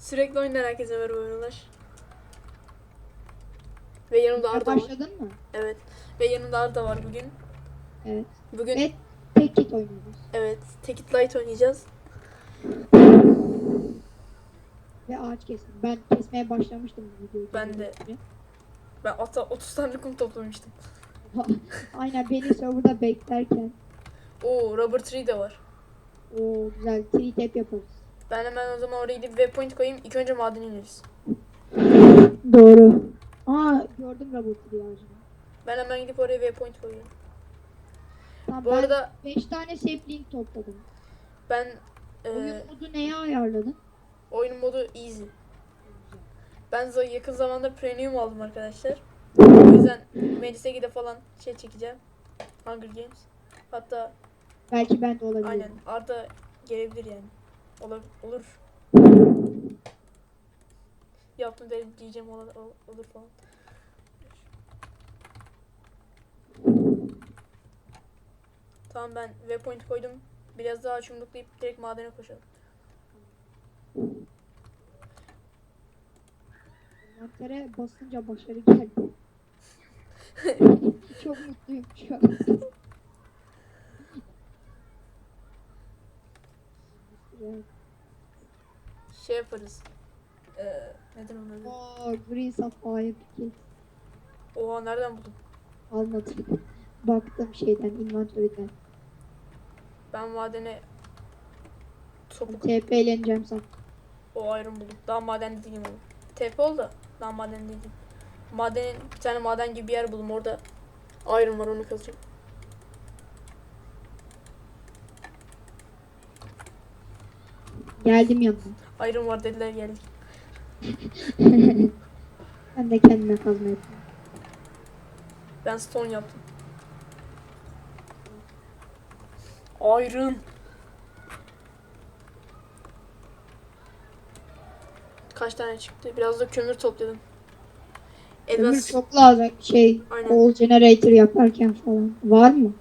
Sürekli oyundan herkese merhaba oyunlar. Ve yanımda Arda var. başladın mı? Evet. Ve yanımda Arda var bugün. Evet. Bugün Ve tek git oynuyoruz. evet Tekit Light oynayacağız. Ve ağaç kestim. Ben kesmeye başlamıştım bu videoyu. Ben de. Ben hatta 30 tane kum toplamıştım. Aynen beni serverda beklerken. Oo rubber tree de var. o güzel tree tap yaparız. Ben hemen o zaman oraya gidip waypoint koyayım. İlk önce madene ineriz. Doğru. Aa gördüm robot tree ağacını. Ben hemen gidip oraya waypoint koyuyorum. Tamam, Bu ben arada 5 tane sapling topladım. ben e, Oyun modu neye ayarladın? oyun modu easy. Ben za- yakın zamanda premium aldım arkadaşlar. O yüzden Melis'e gide falan şey çekeceğim. Hunger Games. Hatta Belki ben de olabilirim. aynen Arda gelebilir yani. Olur. olur. Yaptım de diyeceğim olur, olur falan. Tamam ben waypoint koydum. Biraz daha çumruklayıp direkt madene koşalım. Envantere basınca başarı geldi. Çok mutluyum şu an. Evet. Şey yaparız. Ee, neden onun adı? Aa, Green Sapphire Pickaxe Oha nereden buldun? almadım. Baktım şeyden, inventörden. Ben madene topuk TP'leneceğim sen. o ayrım buldum. Daha maden değilim ama. TP oldu. da Daha maden değilim. Madenin bir tane maden gibi bir yer buldum. Orada ayrım var onu kazacağım. Geldim yanına. Ayrım var dediler geldik. ben de kendime kazma ettim. Ben stone yaptım. Ayrım. Kaç tane çıktı? Biraz da kömür topladım. Ömür Elmas çok lazım. Şey, Aynen. coal generator yaparken falan. Var mı?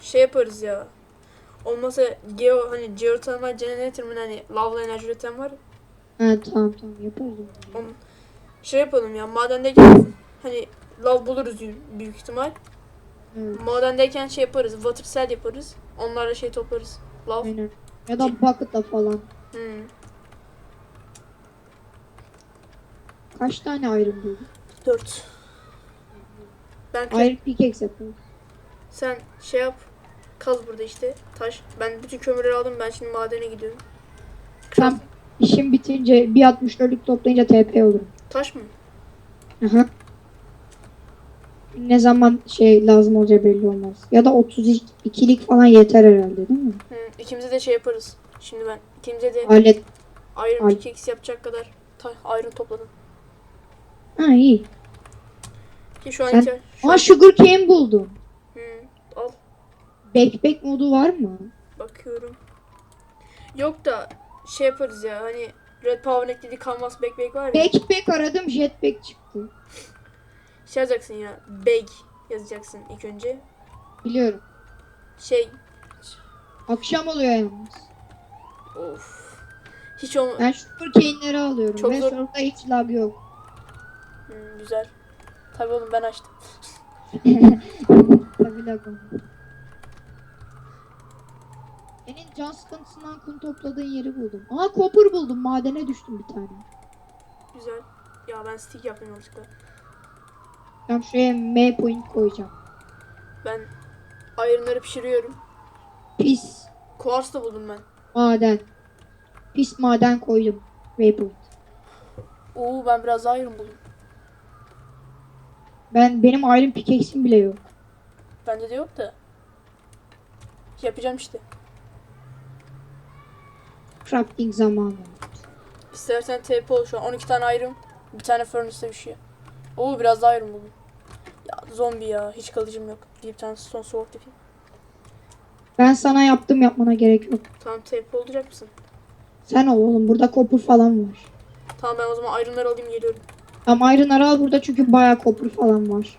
şey yaparız ya. Olmasa geo hani geothermal generator mı hani lavla enerji üreten var. Ha tamam tamam yaparız onu. Şey yapalım ya madendeyken hani lav buluruz büyük ihtimal. Evet, Madendeyken şey yaparız. Water cell yaparız. Onlarla şey toplarız. Lav. aynen. Ya da bucket'la falan. Hmm. Kaç tane ayrım buldun? 4. Ben Iron pickaxe yaparız. sen şey yap. Kaz burada işte taş. Ben bütün kömürleri aldım. Ben şimdi madene gidiyorum. Tam işim bitince bir 64'lük toplayınca TP olurum. Taş mı? Aha. Ne zaman şey lazım olacağı belli olmaz. Ya da 32'lik falan yeter herhalde değil mi? Hı, ikimize de şey yaparız. Şimdi ben ikimize de Alet. iron Al. pickaxe yapacak kadar ta- iron topladım. Ha iyi. Ki şu an Sen- şu Aa an- sugar cane buldum. Backpack modu var mı? bakıyorum. Yok da şey yaparız ya hani Red Power eklediği Canvas Backpack var ya. Backpack aradım jetpack çıktı. Şey yazacaksın ya. Bag yazacaksın ilk önce. Biliyorum. Şey Akşam oluyor yalnız. of. Hiç o Ben sugar cane'leri alıyorum Çok ve zor. sonra hiç lag yok. Hmm, güzel. Tabii oğlum ben açtım. Tabii lag olmuyor. Senin can sıkıntısından kum topladığın yeri buldum. Aa copper buldum. Madene düştüm bir tane. Güzel. Ya ben stick yaptım yanlışlıkla. Ben şuraya M point koyacağım. Ben iron'ları pişiriyorum. Pis Quartz da buldum ben. maden. Pis maden koydum. Waypoint. Oo ben biraz daha iron buldum. Ben benim iron pickaxe'im bile yok. Bende de yok da. Yapacağım işte. Crafting zamanı. İstersen TP ol şu an. 12 tane iron. Bir tane furnace'e düşüyor. Oo biraz daha iron buldum. Ya zombi ya. Hiç kalıcım yok. Bir tane stone sword yapayım. Ben sana yaptım yapmana gerek yok. Tamam TP olacak mısın? Sen ol oğlum burada copper falan var. Tamam ben o zaman iron'ları alayım geliyorum. Ama iron'ları al burada çünkü bayağı copper falan var.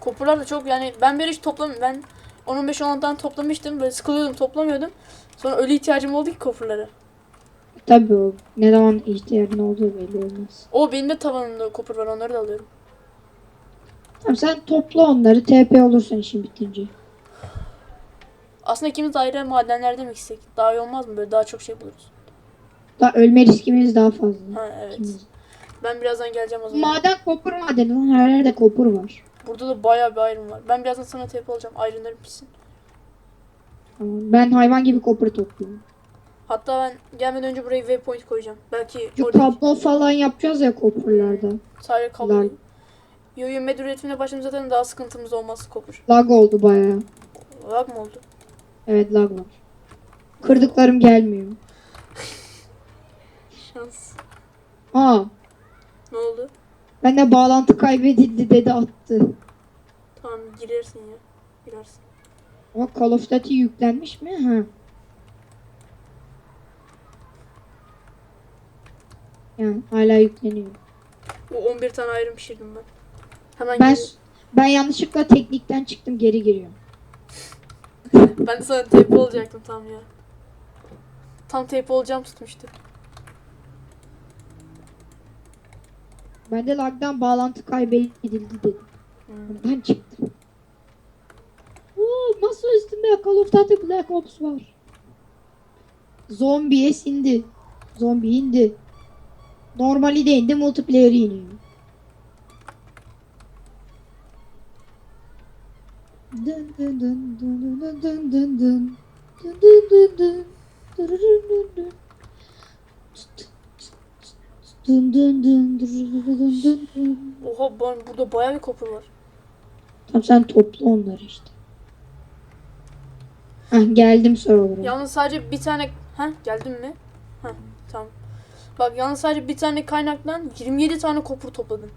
Kopurlar da çok yani ben bir hiç toplam ben 15-16 tane toplamıştım böyle sıkılıyordum toplamıyordum. Sonra öyle ihtiyacım oldu ki kopurlara. Tabii o. Ne zaman ihtiyacın olduğu belli olmaz. O benim de tavanımda kopur var onları da alıyorum. Tamam sen topla onları. TP olursun işin bitince. Aslında ikimiz de ayrı madenlerde mi gitsek? Daha iyi olmaz mı? Böyle daha çok şey buluruz. Daha ölme riskimiz daha fazla. Ha evet. İkimiz. Ben birazdan geleceğim o zaman. Maden kopur madeni lan. Her yerde kopur var. Burada da bayağı bir ayrım var. Ben birazdan sana tep olacağım. Ayrımlarım pişsin. Tamam. Ben hayvan gibi kopur topluyorum. Hatta ben gelmeden önce buraya waypoint koyacağım. Belki Şu orada kablo falan yapacağız ya kopurlarda. sadece kablo. Lan. Yo yo med üretimine başladığımız zaten daha sıkıntımız olmaz kopur. Lag oldu bayağı. Lag mı oldu? Evet lag var. Kırdıklarım gelmiyor. Şans. Aa, Ne oldu? ben de bağlantı kaybedildi dedi attı. Tamam girersin ya. Girersin. Ama Call of Duty yüklenmiş mi? Ha. Yani hala yükleniyor. O 11 tane ayrım pişirdim ben. Hemen Ben geliyorum. ben yanlışlıkla teknikten çıktım geri giriyorum. Ben de sana tep olacaktım tam ya. Tam tep olacağım tutmuştu. Ben de lagdan bağlantı kaybedildi dedim. Hmm. Ben çıktım. Oo, masa üstünde Call of Duty Black Ops var. Zombiye sindi. Zombi indi. Normali de indi, multiplayer'i iniyor. Dın dın dın dın dın dın dın dın. Dın dın dın dın. Dın dın. Dın dın dın dın. Oha ben, burada bayağı bir kopur var. Tamam sen topla onları işte. Hah geldim server'a. Yalnız sadece bir tane... Ha geldin mi? Ha tamam. Bak yalnız sadece bir tane kaynaktan 27 tane kopur topladım.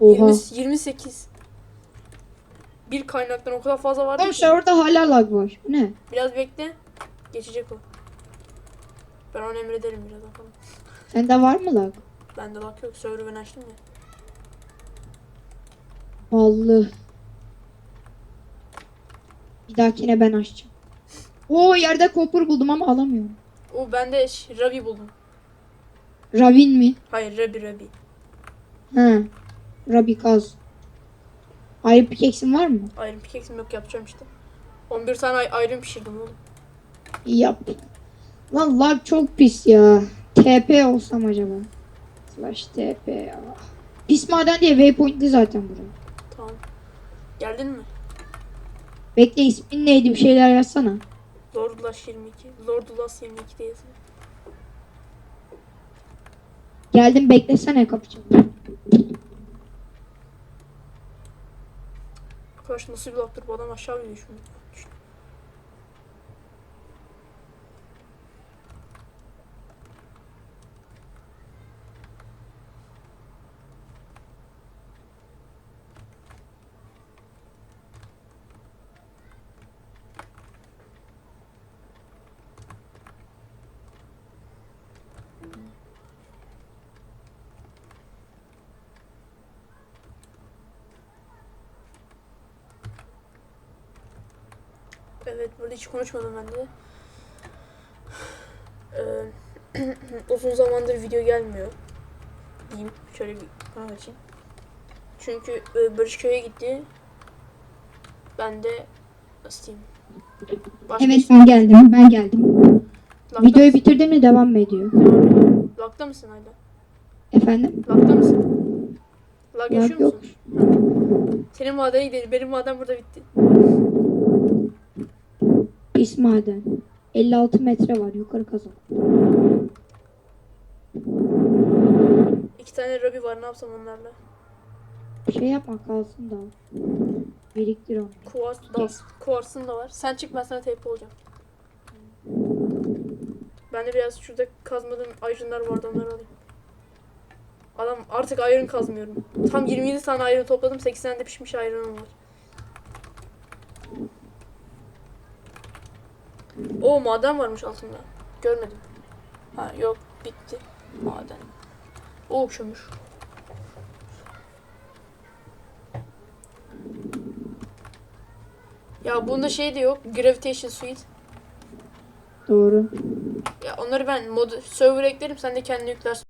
Oha. 20, 28. Bir kaynaktan o kadar fazla vardı Oğlum ki. server'da hala lag var. Ne? Biraz bekle. Geçecek o. Ben onu emrederim biraz bakalım. Sende var mı lag? Bende bak yok. Server'ı ben açtım ya. Ballı. Bir dahakine ben açacağım. Oo yerde kopur buldum ama alamıyorum. O bende ş- Rabi buldum. Ravin mi? Hayır Rabi Rabi. Ha. Rabikaz. Ayrı pickaxe'in var mı? Iron pickaxe'im yok yapacağım işte. 11 tane iron pişirdim oğlum. Yap. Lan lag çok pis ya. TP olsam acaba. Slash TP ya. Pis maden diye waypointli zaten burası. Tamam. Geldin mi? Bekle ismin neydi bir şeyler yazsana. Lord Lash 22. Lord Lash 22 de yazıyor. Geldim beklesene kapıcım. Arkadaş nasıl bir bu adam aşağı bir düşmüş. Evet burada hiç konuşmadım ben de. Ee, uzun zamandır video gelmiyor. Diyeyim. Şöyle bir bana açayım. Çünkü e, Barış köye gitti. Ben de nasıl diyeyim? Başka Evet ben geldim ben geldim. Lakta Videoyu mısın? bitirdin mi devam mı ediyor? Devam ediyor. Lakta mısın hala? Efendim? Lakta mısın? Lag yaşıyor yok. musun? Senin madene gidelim. Benim maden burada bitti. Pis maden. 56 metre var yukarı kazan. İki tane Rabi var. Ne yapsam onlarla? Bir şey yapma kalsın da. Biriktir onu. Kuvars da, kuvarsın da var. Sen çık ben sana teyp olacağım. Ben de biraz şurada kazmadığım ayrınlar vardı onları alayım. Adam artık ayrın kazmıyorum. Tam 27 tane ayrın topladım. 8 tane de pişmiş ayrınım var. O maden varmış altında. Görmedim. Ha yok bitti. Maden. O kömür. Ya bunda şey de yok. Gravitation Suite. Doğru. Ya Onları ben mod server eklerim sen de kendini yüklersin.